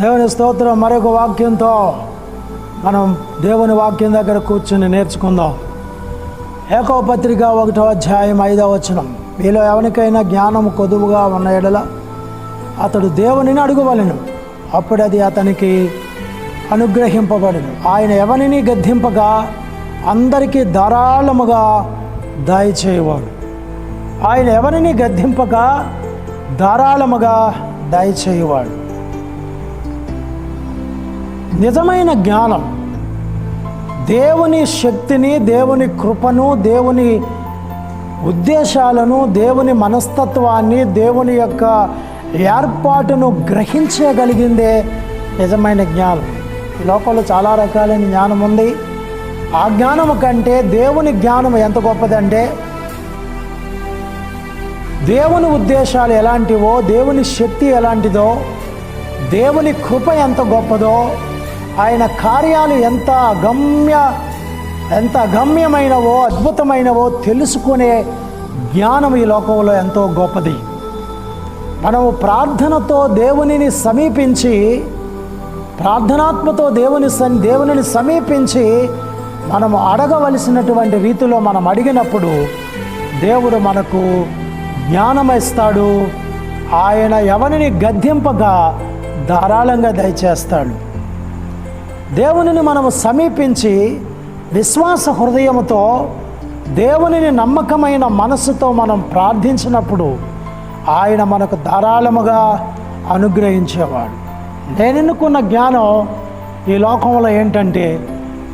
దేవుని స్తోత్రం మరొక వాక్యంతో మనం దేవుని వాక్యం దగ్గర కూర్చుని నేర్చుకుందాం. ఏకో పత్రిక ఒకటో అధ్యాయం ఐదో వచనం. మీలో ఎవరికైనా జ్ఞానం కొదువుగా ఉన్న ఎడల అతడు దేవునిని అడుగువలను. అప్పుడు అది అతనికి అనుగ్రహింపబడును. ఆయన ఎవరిని గద్దింపగా అందరికీ ధారాళముగా దయచేయవాడు. ఆయన ఎవరిని గద్దింపగా ధారాళముగా దయచేయవాడు. నిజమైన జ్ఞానం. దేవుని శక్తిని దేవుని కృపను దేవుని ఉద్దేశాలను దేవుని మనస్తత్వాన్ని దేవుని యొక్క ఏర్పాటును గ్రహించగలిగిందే నిజమైన జ్ఞానం. ఈ లోకంలో చాలా రకాలైన జ్ఞానం ఉంది. ఆ జ్ఞానము కంటే దేవుని జ్ఞానం ఎంత గొప్పదంటే దేవుని ఉద్దేశాలు ఎలాంటివో దేవుని శక్తి ఎలాంటిదో దేవుని కృప ఎంత గొప్పదో ఆయన కార్యాలు ఎంత అగమ్య ఎంత అగమ్యమైనవో అద్భుతమైనవో తెలుసుకునే జ్ఞానం ఈ లోకంలో ఎంతో గొప్పది. మనము ప్రార్థనతో దేవునిని సమీపించి ప్రార్థనాత్మతో దేవుని దేవునిని సమీపించి మనము అడగవలసినటువంటి రీతిలో మనం అడిగినప్పుడు దేవుడు మనకు జ్ఞానం ఇస్తాడు ఆయన ఎవరిని గద్దింపగా ధారాళంగా దయచేస్తాడు. దేవునిని మనము సమీపించి విశ్వాస హృదయముతో దేవునిని నమ్మకమైన మనస్సుతో మనం ప్రార్థించినప్పుడు ఆయన మనకు ధారాళముగా అనుగ్రహించేవాడు. నేను జ్ఞానం ఈ లోకంలో ఏంటంటే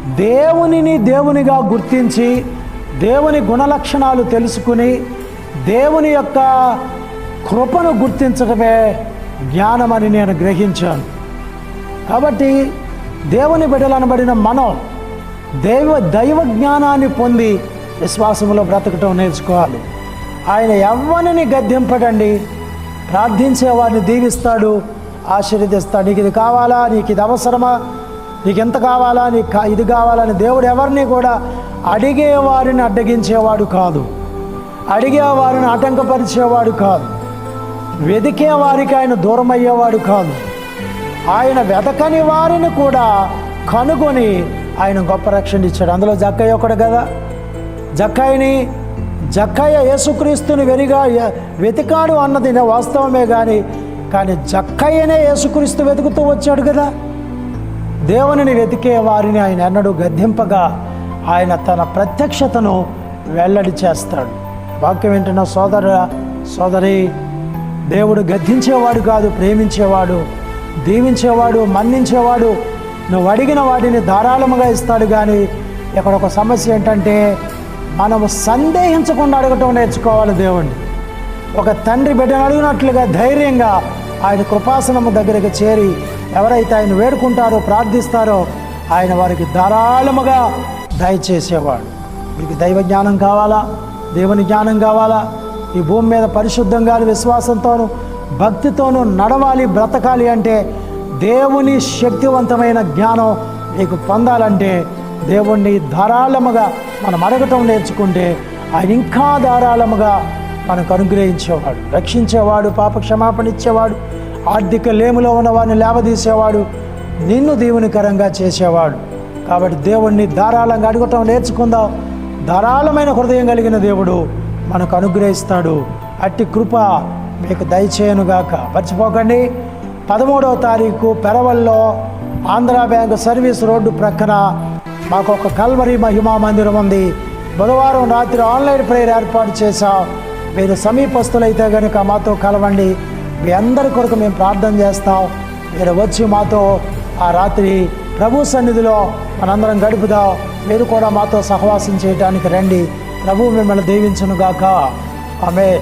దేవునిని దేవునిగా గుర్తించి దేవుని గుణలక్షణాలు తెలుసుకుని దేవుని యొక్క కృపను గుర్తించడమే జ్ఞానమని నేను గ్రహించాను. కాబట్టి దేవుని బిడ్డలనబడిన మనం దైవ దైవ జ్ఞానాన్ని పొంది విశ్వాసంలో బ్రతకటం నేర్చుకోవాలి. ఆయన ఎవ్వరిని గద్దెంపడండి ప్రార్థించే వారిని దీవిస్తాడు ఆశీర్వదిస్తాడు. నీకు ఇది కావాలా? నీకు ఇది అవసరమా? నీకు ఎంత కావాలా? నీకు కా- ఇది కావాలని దేవుడు ఎవరిని కూడా అడిగే వారిని అడ్డగించేవాడు కాదు. అడిగే వారిని ఆటంకపరిచేవాడు కాదు. వెదికే వారికి ఆయన దూరం అయ్యేవాడు కాదు. ఆయన వెతకని వారిని కూడా కనుగొని ఆయన గొప్ప రక్షణ ఇచ్చాడు. అందులో జక్కయ్య ఒకడు కదా. జక్కయ్యని జక్కయ్య యేసుక్రీస్తుని వెరిగా వెతికాడు అన్నది వాస్తవమే కానీ కానీ జక్కయ్యనే యేసుక్రీస్తు వెతుకుతూ వచ్చాడు కదా. దేవునిని వెతికే వారిని ఆయన ఎన్నడూ గద్దింపగా ఆయన తన ప్రత్యక్షతను వెల్లడి చేస్తాడు. వాక్యం వింటున్న సోదర సోదరి దేవుడు గద్దించేవాడు కాదు ప్రేమించేవాడు. దీవించేవాడు మన్నించేవాడు నువ్వు అడిగిన వాటిని ధారాళముగా ఇస్తాడు కానీ ఇక్కడ ఒక సమస్య ఏంటంటే మనము సందేహించకుండా అడగటం నేర్చుకోవాలి దేవుణ్ణి. ఒక తండ్రి బిడ్డను అడిగినట్లుగా ధైర్యంగా ఆయన కృపాసనము దగ్గరికి చేరి ఎవరైతే ఆయన వేడుకుంటారో ప్రార్థిస్తారో ఆయన వారికి ధారాళముగా దయచేసేవాడు. మీకు దైవ జ్ఞానం కావాలా? దేవుని జ్ఞానం కావాలా? ఈ భూమి మీద పరిశుద్ధంగా విశ్వాసంతోనూ భక్తితోనూ నడవాలి బ్రతకాలి అంటే దేవుని శక్తివంతమైన జ్ఞానం మీకు పొందాలంటే దేవుణ్ణి ధారాళముగా మనం అడగటం నేర్చుకుంటే ఆయన ఇంకా ధారాళముగా మనకు అనుగ్రహించేవాడు రక్షించేవాడు పాప క్షమాపణ ఇచ్చేవాడు ఆర్థిక లేములో ఉన్నవాడిని లేవదీసేవాడు నిన్ను దీవునికరంగా చేసేవాడు. కాబట్టి దేవుణ్ణి ధారాళంగా అడగటం నేర్చుకుందాం. ధారాళమైన హృదయం కలిగిన దేవుడు మనకు అనుగ్రహిస్తాడు. అట్టి కృప మీకు దయచేయనుగాక. మర్చిపోకండి. పదమూడవ తారీఖు పెరవల్లో ఆంధ్రా బ్యాంక్ సర్వీస్ రోడ్డు ప్రక్కన మాకు ఒక కల్వరి మహిమా మందిరం ఉంది. బుధవారం రాత్రి ఆన్లైన్ ప్రేయర్ ఏర్పాటు చేశాం. మీరు సమీపస్తులైతే కనుక మాతో కలవండి. మీ అందరి కొరకు మేము ప్రార్థన చేస్తాం. మీరు వచ్చి మాతో ఆ రాత్రి ప్రభు సన్నిధిలో మనందరం గడుపుదాం. మీరు కూడా మాతో సహవాసం చేయడానికి రండి. ప్రభు మిమ్మల్ని దీవించునుగాక. ఆమె